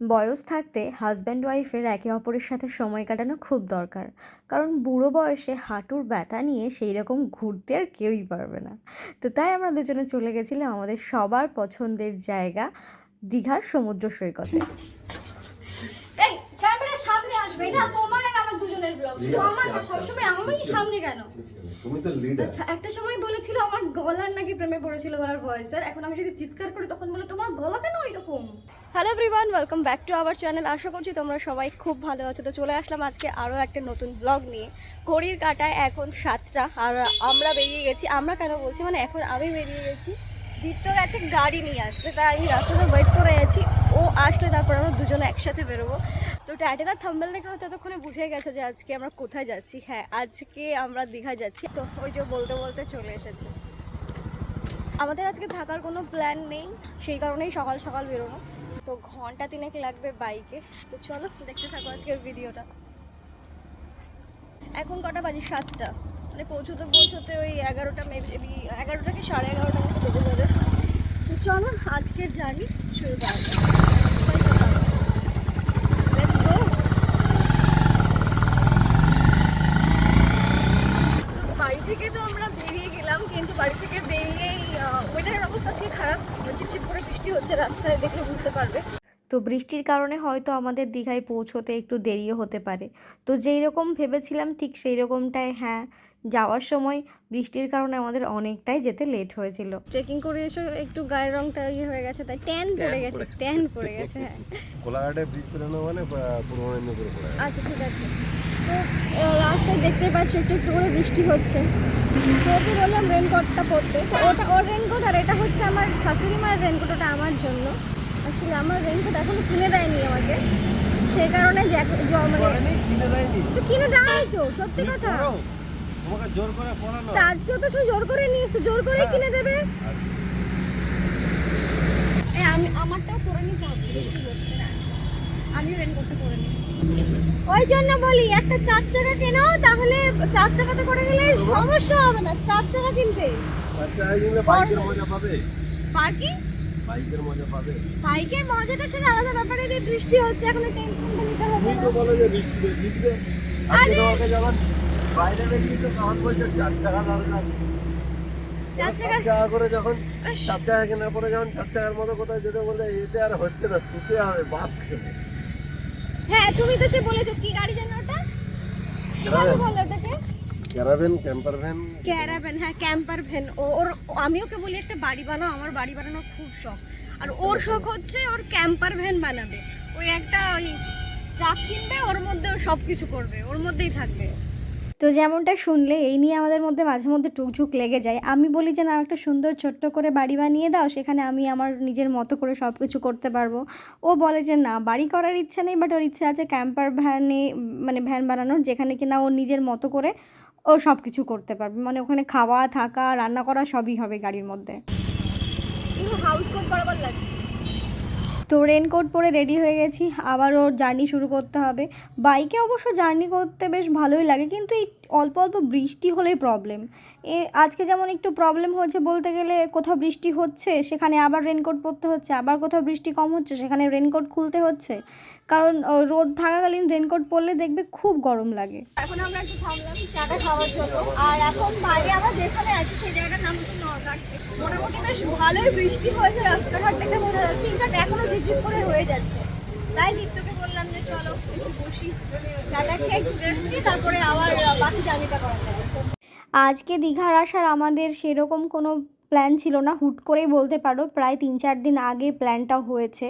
বয়স থাকতে হাজব্যান্ড ওয়াইফের একে অপরের সাথে সময় কাটানো খুব দরকার। কারণ বুড়ো বয়সে হাঁটুর ব্যথা নিয়ে সেই রকম ঘুরতে আর কেউই পারবে না। তো তাই আমরা দুজনে চলে গেছিলাম আমাদের সবার পছন্দের জায়গা দীঘার সমুদ্র সৈকতে। সামনে আসবে না তোমার আর আমার দুজনের ব্লগ শুধু আমার না সবসময় আমি সামনে কেন? তুমি তো লিডার আচ্ছা একটা সময় বলেছিল আমার গলার নাকি প্রেমে পড়েছিল গলার ভয়েসের এখন আমি যদি চিৎকার করি তখন বলে তোমার গলা কেন hello everyone welcome back to our channel আশা করছি তোমরা সবাই খুব ভালো আছো। তো চলে আসলাম আজকে আরও একটা নতুন ব্লগ নিয়ে। ঘড়ির কাটায় এখন সাতটা, আর আমরা বেরিয়ে গেছি। আমরা কেন বলছি? মানে এখন আমি বেরিয়ে গেছি। দীপ্ত গেছে গাড়ি নিয়ে আসতে, তাই আমি রাস্তাতে ওয়েট করে আছি। ও আসলে তারপর আমরা দুজনে একসাথে বেরোবো। তো টাইটেল আর থাম্বেল দেখে হয়তো ততক্ষণে বুঝে গেছো যে আজকে আমরা কোথায় যাচ্ছি। হ্যাঁ আজকে আমরা দীঘা যাচ্ছি। তো ওই যে বলতে বলতে চলে এসেছে। আমাদের আজকে থাকার কোনো প্ল্যান নেই, সেই কারণেই সকাল সকাল বেরোনো তো ঘণ্টা তিনেক লাগবে বাইকে। তো চলো, দেখতে থাকো আজকের ভিডিওটা এখন কটা বাজে? সাতটা। মানে পৌঁছতে পৌঁছতে ওই এগারোটা মেবি এগারোটা কি সাড়ে এগারোটা মতো বেজে যাবে। তো চলো আজকের জার্নি শুরু করা বাড়ি থেকে তো আমরা বেরিয়ে গেলাম, কিন্তু বাড়ি থেকে বেরিয়েই ওয়েদারের অবস্থা আজকে খারাপ। করে বৃষ্টি হচ্ছে রাস্তায় দেখলে বুঝতে পারবে। তো বৃষ্টির কারণে হয়তো আমাদের দীঘায় পৌঁছোতে একটু দেরিও হতে পারে। তো যেই রকম ভেবেছিলাম ঠিক সেই রকমটাই হ্যাঁ যাওয়ার সময় বৃষ্টির কারণে আমাদের অনেকটাই যেতে লেট হয়েছিল। ট্রেকিং করে এসে একটু গায়ের রংটা ইয়ে হয়ে গেছে তাই ট্যান পড়ে গেছে ট্যান পড়ে গেছে হ্যাঁ। কোলাঘাটে ব্রিজ পেরানো মানে মেদিনীপুরে আচ্ছা ঠিক আছে। রাস্তায় দেখতে পাচ্ছ একটু একটু করে বৃষ্টি হচ্ছে। তো ওকে বললাম রেনকোটটা পরতে। তো ওটা ওর রেনকোট আর এটা হচ্ছে আমার শাশুড়ি মায়ের রেনকোট ওটা আমার জন্য। অ্যাকচুয়ালি আমার রেনকোট এখনও কিনে দেয়নি আমাকে। সেই কারণে মানে তো কিনে দেয় তো সত্যি কথা। জোর তা আজকেও তো সে জোর করে নিয়ে এসো জোর করেই কিনে দেবে। এই আমি আমারটাও করে নিতে হচ্ছে না। আমি রেনকোটটা করে নিই। ওই জন্য বলি একটা চার চাকা কেনো তাহলে চার চাকাতে করে গেলে সমস্যা হবে না চার চাকা কিনতে এই জন্য বাইকের মজা পাবে? পার্কিং? বাইকের মজা পাবে। বাইকের মজাটা সেটা আলাদা ব্যাপারে যে বৃষ্টি হচ্ছে এখন টেনশনটা নিতে হবে তুমি না। তো বলো যে বৃষ্টি ভিজবে আজকে তোমাকে যখন বাইরে বেরিয়ে তো তখন বলছে চার চাকা দরকার। চার চাকা চাকা করে যখন। চার চাকা কেনার পরে যখন চার চাকার মতো কোথায় যেতে বলে এতে আর হচ্ছে না ছুটে হবে বাস খেলে হ্যাঁ তুমি তো সে বলেছ কি গাড়ি ওটা? Caravan camper van. হ্যাঁ ক্যাম্পার ভ্যান। ও ওর আমি ওকে বলি একটা বাড়ি বানাও আমার বাড়ি বানানোর খুব শখ। আর ওর শখ হচ্ছে ওর ক্যাম্পার ভ্যান বানাবে। ওই একটা ওই ট্রাক কিনবে ওর মধ্যে সব কিছু করবে ওর মধ্যেই থাকবে। তো যেমনটা শুনলে, এই নিয়ে আমাদের মধ্যে মাঝে মধ্যে টুকঝুক লেগে যায়। আমি বলি যে, না একটা সুন্দর ছোট্ট করে বাড়ি বানিয়ে দাও, সেখানে আমি আমার নিজের মতো করে সব কিছু করতে পারব। ও বলে যে, না, বাড়ি করার ইচ্ছা নেই বাট ওর ইচ্ছা আছে ক্যাম্পার ভ্যানে মানে ভ্যান বানানোর, যেখানে কিনা ও নিজের মতো করে ও সব কিছু করতে পারবে। মানে ওখানে খাওয়া, থাকা, রান্না করা সবই হবে গাড়ির মধ্যে। হাউস লাগছে। তো রেনকোট পরে রেডি হয়ে গেছি, আবার ওর জার্নি শুরু করতে হবে। বাইকে অবশ্য জার্নি করতে বেশ ভালোই লাগে, কিন্তু এই অল্প অল্প বৃষ্টি হলেই প্রবলেম এ, আজকে যেমন একটু প্রবলেম হয়েছে বলতে গেলে, কোথাও বৃষ্টি হচ্ছে, সেখানে আবার রেনকোট পরতে হচ্ছে, আবার কোথাও বৃষ্টি কম হচ্ছে, সেখানে রেনকোট খুলতে হচ্ছে। কারণ রোদ থাকাকালীন রেনকোট পরলে দেখবে খুব গরম লাগে। এখন আমরা একটু থামলাম চাটা খাওয়ার জন্য। আর এখন বাইরে আমরা যেখানে আছি, সেই জায়গাটার নাম হচ্ছে মোটামুটি বেশ ভালোই বৃষ্টি হয়েছে, রাস্তাঘাট থেকে বোঝা যাচ্ছে। ইনফ্যাক্ট এখনও ঝিপঝিপ করে হয়ে যাচ্ছে। তাই বললাম যে, চলো, একটু বসি। চাটা খেয়ে একটু রেস্ট তারপরে আবার, বাকি জার্নিটা করা যাবে। আজকে দীঘার আসার আমাদের সেরকম কোনো প্ল্যান ছিল না। হুট করেই বলতে পারো, প্রায় তিন চার দিন আগে প্ল্যানটা হয়েছে।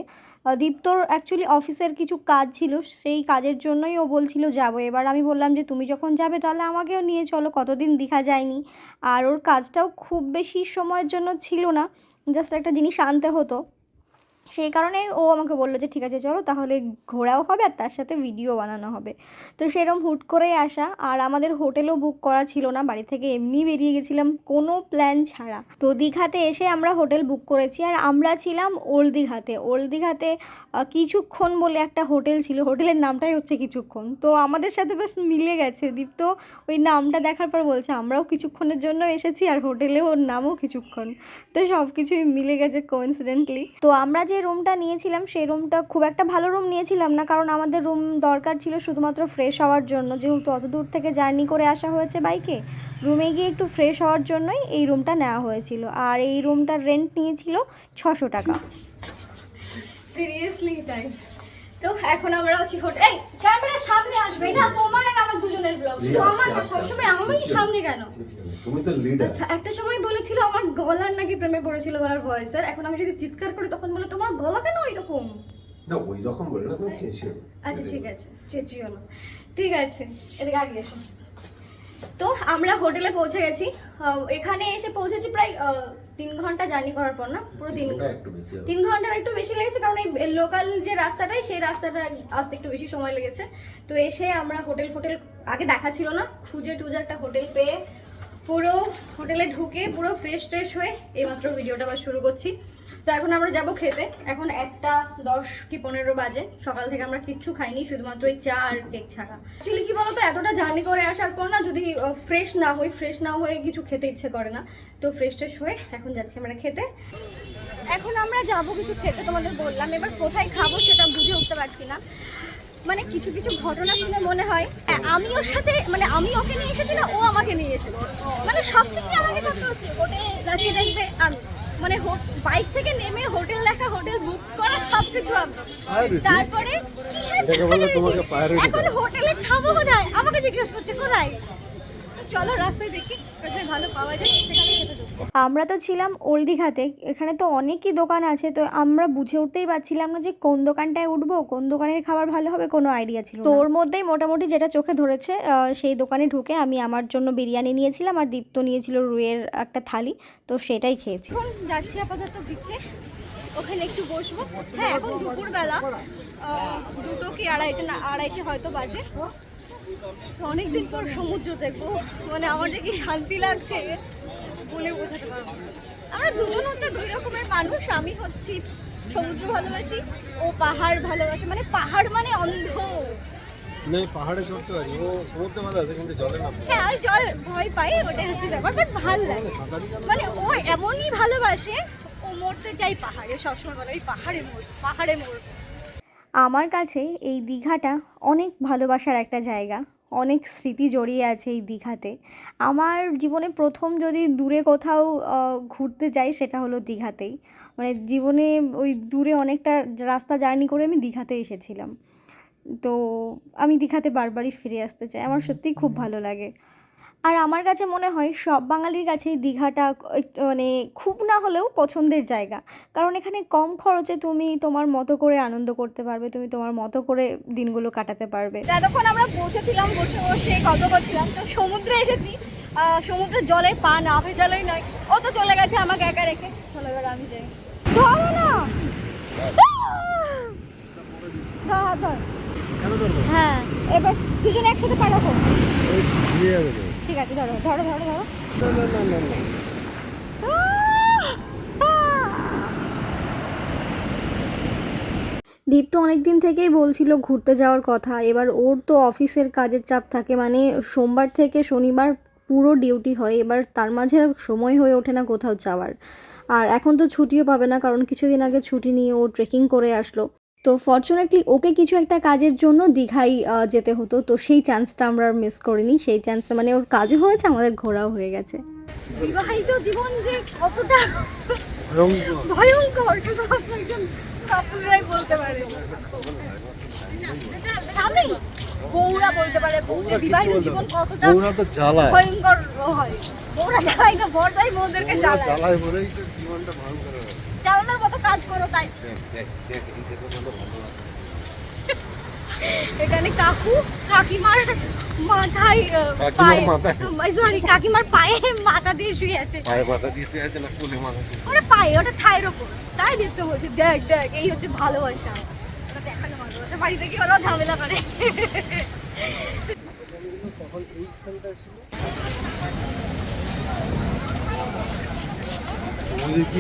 দীপ্তর অ্যাকচুয়ালি অফিসের কিছু কাজ ছিল, সেই কাজের জন্যই ও বলছিল যাব। এবার আমি বললাম যে, তুমি যখন যাবে তাহলে আমাকেও নিয়ে চলো, কতদিন দীঘা যায়নি? আর ওর কাজটাও খুব বেশি সময়ের জন্য ছিল না জাস্ট একটা জিনিস আনতে হতো। সেই কারণে ও আমাকে বলল যে, ঠিক আছে, চলো, তাহলে ঘোরাও হবে আর তার সাথে ভিডিও বানানো হবে। তো সেরম হুট করেই আসা। আর আমাদের হোটেলও বুক করা ছিল না, বাড়ি থেকে এমনি বেরিয়ে গেছিলাম কোনো প্ল্যান ছাড়া। তো দীঘাতে এসে আমরা হোটেল বুক করেছি আর আমরা ছিলাম ওল্ড দীঘাতে। ওল্ড দীঘাতে কিছুক্ষণ বলে একটা হোটেল ছিল, হোটেলের নামটাই হচ্ছে কিছুক্ষণ। তো আমাদের সাথে বেশ মিলে গেছে। দীপ্ত ওই নামটা দেখার পর বলছে, আমরাও কিছুক্ষণের জন্য এসেছি আর হোটেলে ওর নামও কিছুক্ষণ। তো সব কিছুই মিলে গেছে কোইন্সিডেন্টলি তো আমরা যে রুমটা নিয়েছিলাম, সেই রুমটা খুব একটা ভালো রুম নিয়েছিলাম না, কারণ আমাদের রুম দরকার ছিল শুধুমাত্র ফ্রেশ হওয়ার জন্য। যেহেতু অত দূর থেকে জার্নি করে আসা হয়েছে বাইকে রুমে গিয়ে একটু ফ্রেশ হওয়ার জন্যই এই রুমটা নেওয়া হয়েছিল। আর এই রুমটার রেন্ট নিয়েছিল ছশো টাকা। সিরিয়াসলি তাই? তো এখন আমরা হচ্ছে হোটেল এই ক্যামেরার সামনে আসবে। না তোমার আর আমার দুজনের ব্লগ শুধু আমার না সবসময় আমারই সামনে কেন? তুমি তো লিডার আচ্ছা একটা সময় বলেছিল আমার গলার নাকি প্রেমে পড়েছিল গলার ভয়েসের এখন আমি যদি চিৎকার করি তখন বলে তোমার গলা কেন এরকম না ওই রকম বলে না তুমি চেঁচিও আচ্ছা ঠিক আছে চেঁচিও না। ঠিক আছে এদিকে আগে এসো। তো আমরা হোটেলে পৌঁছে গেছি। এখানে এসে পৌঁছেছি প্রায় তিন ঘণ্টা জার্নি করার পর না? পুরো তিন হবে। তিন ঘণ্টার একটু বেশি লেগেছে কারণ এই লোকাল যে রাস্তাটাই সেই রাস্তাটা আসতে একটু বেশি সময় লেগেছে। তো এসে আমরা হোটেল ফোটেল আগে দেখা ছিল না। খুঁজে টুজে একটা হোটেল পেয়ে পুরো হোটেলে ঢুকে পুরো ফ্রেশ ট্রেশ হয়ে এইমাত্র ভিডিওটা আবার শুরু করছি। তো এখন আমরা যাব খেতে। এখন একটা দশ কি পনেরো বাজে। সকাল থেকে আমরা কিচ্ছু খাইনি, শুধুমাত্র এই চা আর কেক ছাড়া। অ্যাকচুয়ালি কি বলতো, এতটা জার্নি করে আসার পর না যদি ফ্রেশ না হই ফ্রেশ না হয়ে কিছু খেতে ইচ্ছে করে না। তো ফ্রেশ ট্রেশ হয়ে এখন যাচ্ছি আমরা খেতে। এখন আমরা যাব কিছু খেতে, তোমাদের বললাম। এবার কোথায় খাব সেটা বুঝে উঠতে পারছি না। মানে কিছু কিছু ঘটনা শুনে মনে হয় আমি ওর সাথে মানে আমি ওকে নিয়ে এসেছি না, ও আমাকে নিয়ে এসেছে। মানে সব কিছুই আমাকে করতে হচ্ছে। হোটেল যাকে দেখবে, আমি। মানে বাইক থেকে নেমে হোটেল দেখা হোটেল বুক করা সব কিছু তারপরে এখন হোটেলে খাব কোথায়? আমাকে জিজ্ঞেস করছে কোথায়? চলো রাস্তায় দেখি কোথায় ভালো পাওয়া যায় সেখানে খেতে যাব। আমরা তো ছিলাম ওল্ড দীঘাতে এখানে তো অনেকই দোকান আছে তো আমরা বুঝে উঠতেই পারছিলাম না যে কোন দোকানটায় উঠবো কোন দোকানের খাবার ভালো হবে কোনো আইডিয়া ছিল না। তো ওর মধ্যেই মোটামুটি যেটা চোখে ধরেছে সেই দোকানে ঢুকে আমি আমার জন্য বিরিয়ানি নিয়েছিলাম আর দীপ্ত নিয়েছিল রুইয়ের একটা থালি তো সেটাই খেয়েছি। এখন যাচ্ছি আপাতত বিচে ওখানে একটু বসবো। হ্যাঁ এখন দুপুরবেলা দুটো কি আড়াইটে না আড়াইটে হয়তো বাজে। অনেকদিন পর সমুদ্র দেখব। মানে আমার যে কি শান্তি লাগছে বলে বোঝাতে পারব আমরা দুজন হচ্ছে দুই রকমের মানুষ। আমি হচ্ছি সমুদ্র ভালোবাসি ও পাহাড় ভালোবাসে। মানে পাহাড় মানে অন্ধ। না পাহাড়ে চড়তে পারি। ও সমুদ্রে মাঝে আছে কিন্তু জলে না হ্যাঁ আমি জল ভয় পাই ওটাই হচ্ছে ব্যাপার। বাট ভালো লাগে। মানে ও এমনই ভালোবাসে ও মরতে চাই পাহাড়ে। সবসময় বলে ওই পাহাড়ে মর পাহাড়ে মর আমার কাছে এই দীঘাটা অনেক ভালোবাসার একটা জায়গা। অনেক স্মৃতি জড়িয়ে আছে এই দীঘাতে। আমার জীবনে প্রথম যদি দূরে কোথাও ঘুরতে যাই সেটা হলো দীঘাতেই। মানে জীবনে ওই দূরে অনেকটা রাস্তা জার্নি করে আমি দীঘাতে এসেছিলাম। তো আমি দীঘাতে বারবারই ফিরে আসতে চাই। আমার সত্যিই খুব ভালো লাগে। আর আমার কাছে মনে হয় সব বাঙালির কাছেই দীঘাটা একটু মানে খুব না হলেও পছন্দের জায়গা। কারণ এখানে কম খরচে তুমি তোমার মতো করে আনন্দ করতে পারবে তুমি তোমার মতো করে দিনগুলো কাটাতে পারবে। এতক্ষণ আমরা পৌঁছেছিলাম বসে বসে গল্প করছিলাম তো সমুদ্রে এসেছি। সমুদ্রের জলে পা না ভেজালোই নয়। ও তো চলে গেছে আমাকে একা রেখে। চলো এবার আমি যাই। ধরো না! ধর হ্যাঁ এবার দুজনে একসাথে পা ঠিক আছে ধরো ধরো ধরো ধরো। দীপ তো অনেক দিন থেকেই বলছিল ঘুরতে যাওয়ার কথা। এবার ওর তো অফিসের কাজের চাপ থাকে মানে সোমবার থেকে শনিবার পুরো ডিউটি হয়। এবার তার মাঝে সময় হয়ে ওঠে না কোথাও যাওয়ার। আর এখন তো ছুটিও পাবে না কারণ কিছুদিন আগে ছুটি নিয়ে ও ট্রেকিং করে আসলো। তো ফর্চুনেটলি ওকে কিছু একটা কাজের জন্য দীঘায় যেতে হতো। তো সেই চান্সটা আমরা মিস করিনি। সেই চান্সটা মানে ওর কাজও হয়েছে আমাদের ঘোরাও হয়ে গেছে। বিবাহিত জীবন যে কতটা ভয়ঙ্কর। ভয়ঙ্কর কাপুরাই বলতে পারে। বউরা বলতে পারে। বিবাহিত জীবন কতটা তো জ্বালায়। ভয়ঙ্কর হয়। বউরা জ্বালাই না বড়রাই বউদেরকে জ্বালায়। জ্বালায় বলেই তো জীবনটা ভয়ঙ্কর হয়ে গেছে। জ্বালানোর মতো কাজ করো তাই। এখানে কাকু কাকিমার মাথায় পায়ে সরি কাকিমার পায়ে মাথা দিয়ে শুয়ে আছে। পায়ে মাথা দিতে আছে না কোলে মাথা দিতে ওটা পায়ে ওটা থায়ের ওপর। তাই দেখতে বলছে দেখ দেখ এই হচ্ছে ভালোবাসা। ওটা দেখানো ভালোবাসা বাড়িতে গিয়ে ওরাও ঝামেলা করে। তখন এইখানটা ছিল? ওই কি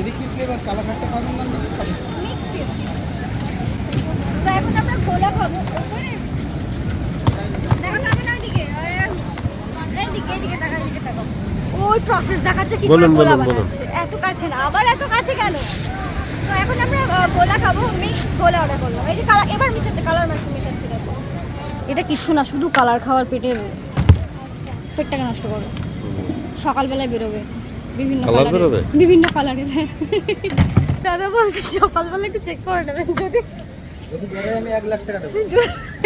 এদিকে কি এবার কালাঘাটটা পাবেন না? মিক্স খাবেন তো এখন আমরা গোলা খাব। ওপরে। দেখা যাবে না ওইদিকে এইদিকে এইদিকে তাকা এইদিকে তাকাও। ওই প্রসেস দেখাচ্ছে কি বলুন, গোলা বলুন, বলুন। বানাচ্ছে। এত কাছে না আবার এত কাছে কেন? তো এখন আমরা গোলা খাব মিক্স গোলা অর্ডার করলাম এই যে কালার এবার মিশাচ্ছে কালার মাছ মিশাচ্ছে দেখো। এটা কিছু না শুধু কালার খাওয়ার পেটের পেটটাকে নষ্ট করবে। সকালবেলায় বেরোবে। বিভিন্ন কালারের বেরোবে? বিভিন্ন কালারের হ্যাঁ। দাদা বলছে সকালবেলা একটু চেক করে নেবেন যদি। যদি আমি এক লাখ টাকা দেবো।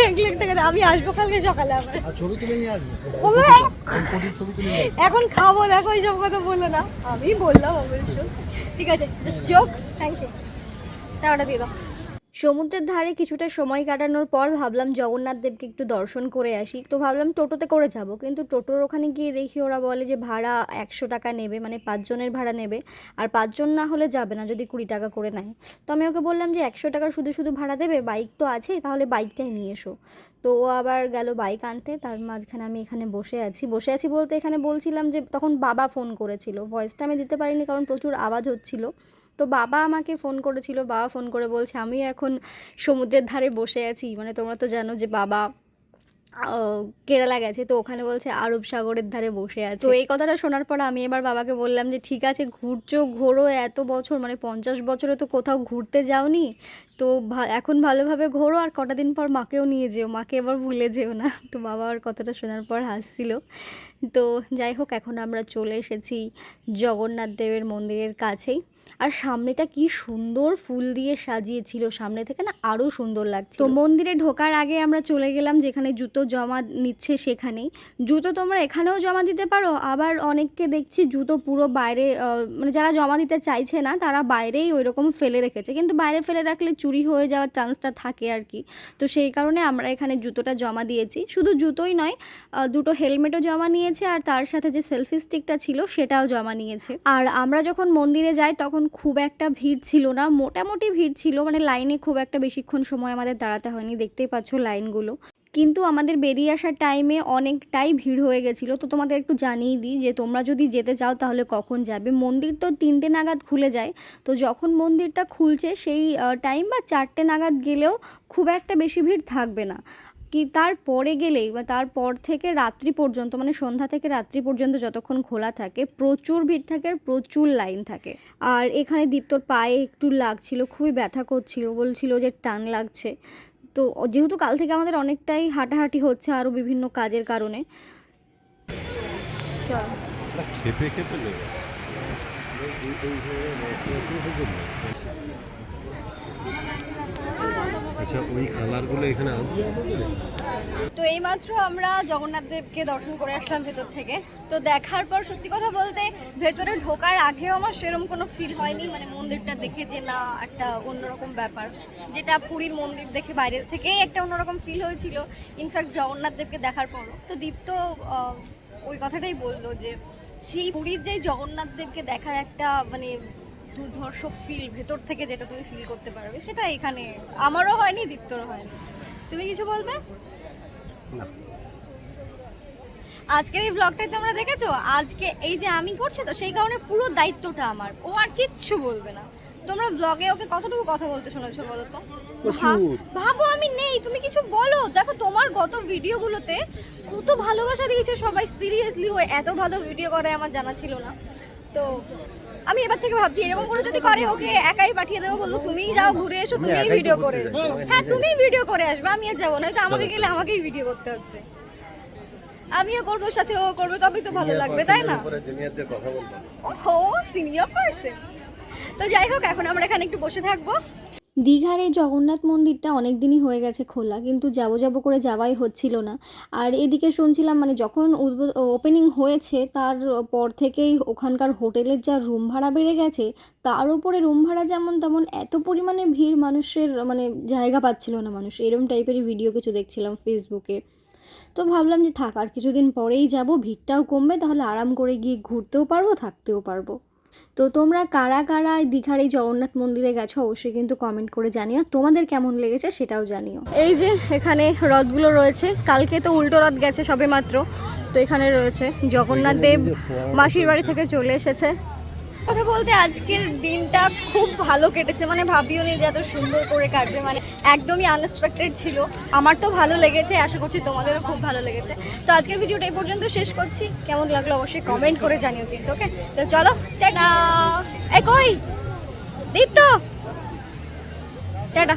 এক লাখ টাকা আমি আসব কালকে সকালে আবার। ছবি তুলে নিয়ে আসবে। এখন খাব দেখো এইসব কথা বলল না। আমি বললাম অবশ্য। ঠিক আছে জাস্ট জোক থ্যাংক ইউ টাকাটা দিয়ে দাও। সমুদ্রের ধারে কিছুটা সময় কাটানোর পর ভাবলাম জগন্নাথ দেবকে একটু দর্শন করে আসি। তো ভাবলাম টোটোতে করে যাব, কিন্তু টোটোর ওখানে গিয়ে দেখি ওরা বলে যে ভাড়া একশো টাকা নেবে মানে পাঁচজনের ভাড়া নেবে, আর পাঁচজন না হলে যাবে না যদি কুড়ি টাকা করে নেয়। তো আমি ওকে বললাম যে একশো টাকা শুধু শুধু ভাড়া দেবে, বাইক তো আছে, তাহলে বাইকটাই নিয়ে এসো। তো ও আবার গেল বাইক আনতে, তার মাঝখানে আমি এখানে বসে আছি। বসে আছি বলতে এখানে বলছিলাম যে তখন বাবা ফোন করেছিল, ভয়েসটা আমি দিতে পারিনি কারণ প্রচুর আওয়াজ হচ্ছিল। তো বাবা আমাকে ফোন করেছিল, বাবা ফোন করে বলছে, আমি এখন সমুদ্রের ধারে বসে আছি। মানে তোমরা তো জানো যে বাবা কেরালা গেছে, তো ওখানে বলছে, আরব সাগরের ধারে বসে আছে। তো এই কথাটা শোনার পর আমি এবার বাবাকে বললাম যে, ঠিক আছে, ঘুরছো, ঘোরো এত বছর মানে পঞ্চাশ বছরে তো কোথাও ঘুরতে যাওনি। তো এখন ভালোভাবে ঘোরো আর কটা দিন পর মাকেও নিয়ে যেও, মাকে এবার ভুলে যেও না। তো বাবা আর কথাটা শোনার পর হাসছিল। তো যাই হোক, এখন আমরা চলে এসেছি জগন্নাথ দেবের মন্দিরের কাছেই। আর সামনেটা কি সুন্দর ফুল দিয়ে সাজিয়েছিল। সামনে থেকে না আরও সুন্দর লাগছে তো মন্দিরে ঢোকার আগে আমরা চলে গেলাম যেখানে জুতো জমা নিচ্ছে সেখানেই। জুতো তোমরা এখানেও জমা দিতে পারো, আবার অনেককে দেখছি জুতো পুরো বাইরে মানে যারা জমা দিতে চাইছে না, তারা বাইরেই ওই রকম ফেলে রেখেছে। কিন্তু বাইরে ফেলে রাখলে চুরি হয়ে যাওয়ার চান্সটা থাকে আর কি। তো সেই কারণে আমরা এখানে জুতোটা জমা দিয়েছি। শুধু জুতোই নয় দুটো হেলমেটও জমা নিয়েছে, আর তার সাথে যে সেলফি স্টিকটা ছিল সেটাও জমা নিয়েছে। আর আমরা যখন মন্দিরে যাই, তখন খুব একটা ভিড় ছিল না, মোটামুটি ভিড় ছিল মানে লাইনে খুব একটা বেশিক্ষণ সময় আমাদের দাঁড়াতে হয়নি, দেখতেই পাচ্ছ লাইনগুলো কিন্তু আমাদের বেরিয়ে আসার টাইমে অনেকটাই ভিড় হয়ে গেছিল। তো তোমাদের একটু জানিয়ে দিই যে, তোমরা যদি যেতে চাও তাহলে কখন যাবে? মন্দির তো তিনটে নাগাদ খুলে যায়। তো যখন মন্দিরটা খুলছে সেই টাইম বা চারটে নাগাদ গেলেও খুব একটা বেশি ভিড় থাকবে না। কি তারপরে গেলেই বা তারপর থেকে রাত্রি পর্যন্ত মানে সন্ধ্যা থেকে রাত্রি পর্যন্ত যতক্ষণ খোলা থাকে প্রচুর ভিড় থাকে আর প্রচুর লাইন থাকে আর এখানে দীপ্তর পায়ে একটু লাগছিল খুবই ব্যথা করছিল বলছিল যে টান লাগছে তো যেহেতু কাল থেকে আমাদের অনেকটাই হাঁটাহাঁটি হচ্ছে আরও বিভিন্ন কাজের কারণে চলো খেপে খেপে লেগেছে আচ্ছা ওই কালারগুলো এখানে আসবে তো এইমাত্র আমরা জগন্নাথ দেবকে দর্শন করে আসলাম ভেতর থেকে। তো দেখার পর সত্যি কথা বলতে ভেতরে ঢোকার আগেও আমার সেরকম কোনো ফিল হয়নি। মানে মন্দিরটা দেখে যে না, একটা অন্যরকম ব্যাপার। যেটা পুরীর মন্দির দেখে বাইরে থেকেই একটা অন্যরকম ফিল হয়েছিল। ইনফ্যাক্ট জগন্নাথ দেবকে দেখার পরও। তো দীপ তো ওই কথাটাই বলল যে, সেই পুরীর যে জগন্নাথ দেবকে দেখার একটা মানে দুর্ধর্ষ ফিল ভেতর থেকে যেটা তুমি ফিল করতে পারবে সেটা এখানে আমারও হয়নি দীপ্তরও হয়নি। তুমি কিছু বলবে? না। আজকের এই ব্লগটাই তোমরা দেখেছ? আজকে এই যে আমি করছি তো সেই কারণে পুরো দায়িত্বটা আমার। ও আর কিচ্ছু বলবে না। তোমরা ব্লগে ওকে কতটুকু কথা বলতে শুনেছো বলো তো। ভাবো আমি নেই তুমি কিছু বলো। দেখো তোমার গত ভিডিওগুলোতে কত ভালোবাসা দিয়েছে সবাই। সিরিয়াসলি ও এত ভালো ভিডিও করে আমার জানা ছিল না। তো আমি এবার থেকে ভাবছি এরকম করে যদি করে ওকে একাই পাঠিয়ে দেবো বলব তুমিই যাও ঘুরে এসো তুমি তুমিই ভিডিও করে হ্যাঁ তুমি তুমিই ভিডিও করে আসবে আমি আর যাব না তো আমাকে গেলে আমাকেই ভিডিও করতে হচ্ছে। আমিও করব সাথে ও করবে তবেই তো ভালো লাগবে তাই না? পরে জুনিয়রদের কথা বলব। ও সিনিয়র পার্সন তো যাই হোক এখন আমরা এখানে একটু বসে থাকব। দীঘার এই জগন্নাথ মন্দিরটা অনেক দিনই হয়ে গেছে খোলা, কিন্তু যাব যাব করে যাওয়াই হচ্ছিল না। আর এদিকে শুনছিলাম মানে যখন ওপেনিং হয়েছে, তার পর থেকেই ওখানকার হোটেলের যা রুম ভাড়া বেড়ে গেছে, তার উপরে রুম ভাড়া যেমন তেমন এত পরিমাণে ভিড় মানুষের মানে জায়গা পাচ্ছিল না মানুষ। এরম টাইপেরই ভিডিও কিছু দেখছিলাম ফেসবুকে তো ভাবলাম যে থাক, আর কিছুদিন পরেই যাব, ভিড়টাও কমবে, তাহলে আরাম করে গিয়ে ঘুরতেও পারব, থাকতেও পারব। তো তোমরা কারা কারা দীঘার এই জগন্নাথ মন্দিরে গেছো অবশ্যই কিন্তু কমেন্ট করে জানিও। তোমাদের কেমন লেগেছে সেটাও জানিও। এই যে এখানে রথগুলো রয়েছে, কালকে তো উল্টো রথ গেছে সবে মাত্র তো এখানে রয়েছে জগন্নাথ দেব মাসির বাড়ি থেকে চলে এসেছে। কথা বলতে আজকের দিনটা খুব ভালো কেটেছে। মানে ভাবিও নি যে এত সুন্দর করে কাটবে। মানে একদমই আনএক্সপেক্টেড ছিল। আমার তো ভালো লেগেছে। আশা করছি তোমাদেরও খুব ভালো লেগেছে। তো আজকের ভিডিওটা এই পর্যন্ত শেষ করছি। কেমন লাগল অবশ্যই কমেন্ট করে জানিও কিন্তু ওকে তো চলো, টাটা! এ কই? দীপ্ত! টাটা!